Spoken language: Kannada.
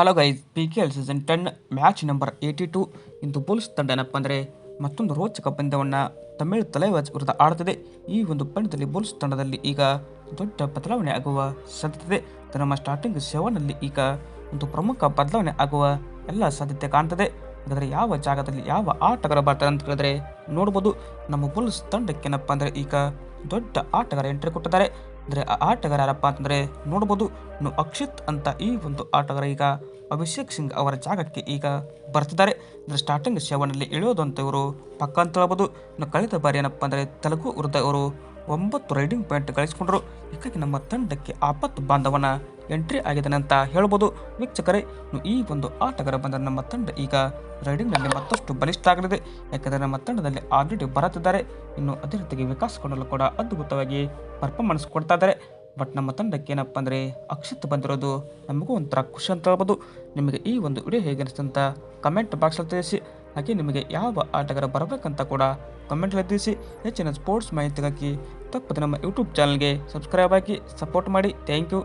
Hello guys P K L season ten match number eighty two ಇಂದು ಬುಲ್ಸ್ ತಂಡ ಏನಪ್ಪ ಅಂದರೆ ಮತ್ತೊಂದು ರೋಚಕ ಪಂದ್ಯವನ್ನು ತಮಿಳು ತಲೆವಾಜ್ ವಿರುದ್ಧ ಆಡುತ್ತದೆ. ಈ ಒಂದು ಪಂದ್ಯದಲ್ಲಿ ಬುಲ್ಸ್ ತಂಡದಲ್ಲಿ ಈಗ ದೊಡ್ಡ ಬದಲಾವಣೆ ಆಗುವ ಸಾಧ್ಯತೆ ನಮ್ಮ ಸ್ಟಾರ್ಟಿಂಗ್ ಸೆವೆನಲ್ಲಿ ಈಗ ಒಂದು ಪ್ರಮುಖ ಬದಲಾವಣೆ ಆಗುವ ಎಲ್ಲ ಸಾಧ್ಯತೆ ಕಾಣ್ತದೆ. ಹಾಗಾದರೆ ಯಾವ ಜಾಗದಲ್ಲಿ ಯಾವ ಆಟಗಾರ ಬರ್ತಾರೆ ಅಂತ ಹೇಳಿದ್ರೆ ನೋಡ್ಬೋದು. ನಮ್ಮ ಬುಲ್ಸ್ ತಂಡಕ್ಕೆ ಏನಪ್ಪ ಅಂದರೆ ಈಗ ದೊಡ್ಡ ಆಟಗಾರ ಎಂಟ್ರಿ ಕೊಟ್ಟಿದ್ದಾರೆ. ಅಂದರೆ ಆ ಆಟಗಾರ ಯಾರಪ್ಪ ಅಂತಂದರೆ ನೋಡ್ಬೋದು ಇನ್ನು ಅಕ್ಷಿತ್ ಅಂತ ಈ ಒಂದು ಆಟಗಾರ ಈಗ ಅಭಿಷೇಕ್ ಸಿಂಗ್ ಅವರ ಜಾಗಕ್ಕೆ ಈಗ ಬರ್ತಿದ್ದಾರೆ. ಅಂದರೆ ಸ್ಟಾರ್ಟಿಂಗ್ ಸೆವೆನಲ್ಲಿ ಇಳಿಯೋದು ಅಂತ ಇವರು ಪಕ್ಕ ಅಂತ ಹೇಳ್ಬೋದು. ಇನ್ನು ಕಳೆದ ಬಾರಿ ಏನಪ್ಪ ಅಂದರೆ ತೆಲುಗು ವಿರುದ್ಧ ಇವರು ಒಂಬತ್ತು ರೈಡಿಂಗ್ ಪಾಯಿಂಟ್ ಗಳಿಸ್ಕೊಂಡ್ರು. ಹೀಗಾಗಿ ನಮ್ಮ ತಂಡಕ್ಕೆ ಆಪತ್ತು ಬಾಂಧವನ ಎಂಟ್ರಿ ಆಗಿದ್ದಾನೆ ಅಂತ ಹೇಳ್ಬೋದು. ವೀಕ್ಷಕರೇ ಈ ಒಂದು ಆಟಗಾರ ಬಂದರೆ ನಮ್ಮ ತಂಡ ಈಗ ರೈಡಿಂಗ್ನಲ್ಲಿ ಮತ್ತಷ್ಟು ಬಲಿಷ್ಠ ಆಗಲಿದೆ. ಯಾಕೆಂದರೆ ನಮ್ಮ ತಂಡದಲ್ಲಿ ಆಲ್ರೆಡಿ ಬರುತ್ತಿದ್ದಾರೆ. ಇನ್ನು ಅದೇ ರೀತಿಗೆ ವಿಕಾಸ್ ಕೊಂಡಲು ಕೂಡ ಅದ್ಭುತವಾಗಿ ಪರ್ಫಾರ್ಮೆನ್ಸ್ ಕೊಡ್ತಾ ಇದ್ದಾರೆ. ಬಟ್ ನಮ್ಮ ತಂಡಕ್ಕೆ ಏನಪ್ಪ ಅಂದರೆ ಅಕ್ಷಿತ್ ಬಂದಿರೋದು ನಮಗೂ ಒಂಥರ ಖುಷಿ ಅಂತ ಹೇಳ್ಬೋದು. ನಿಮಗೆ ಈ ಒಂದು ವಿಡಿಯೋ ಹೇಗೆ ಅನಿಸ್ತು ಅಂತ ಕಮೆಂಟ್ ಬಾಕ್ಸಲ್ಲಿ ತಿಳಿಸಿ. ಹಾಗೆ ನಿಮಗೆ ಯಾವ ಆಟಗಾರ ಬರಬೇಕಂತ ಕೂಡ ಕಮೆಂಟಲ್ಲಿ ತಿಳಿಸಿ. ಹೆಚ್ಚಿನ ಸ್ಪೋರ್ಟ್ಸ್ ಮಾಹಿತಿಗಾಗಿ ತಪ್ಪದೆ ನಮ್ಮ ಯೂಟ್ಯೂಬ್ ಚಾನಲ್ಗೆ ಸಬ್ಸ್ಕ್ರೈಬ್ ಆಗಿ ಸಪೋರ್ಟ್ ಮಾಡಿ. Thank you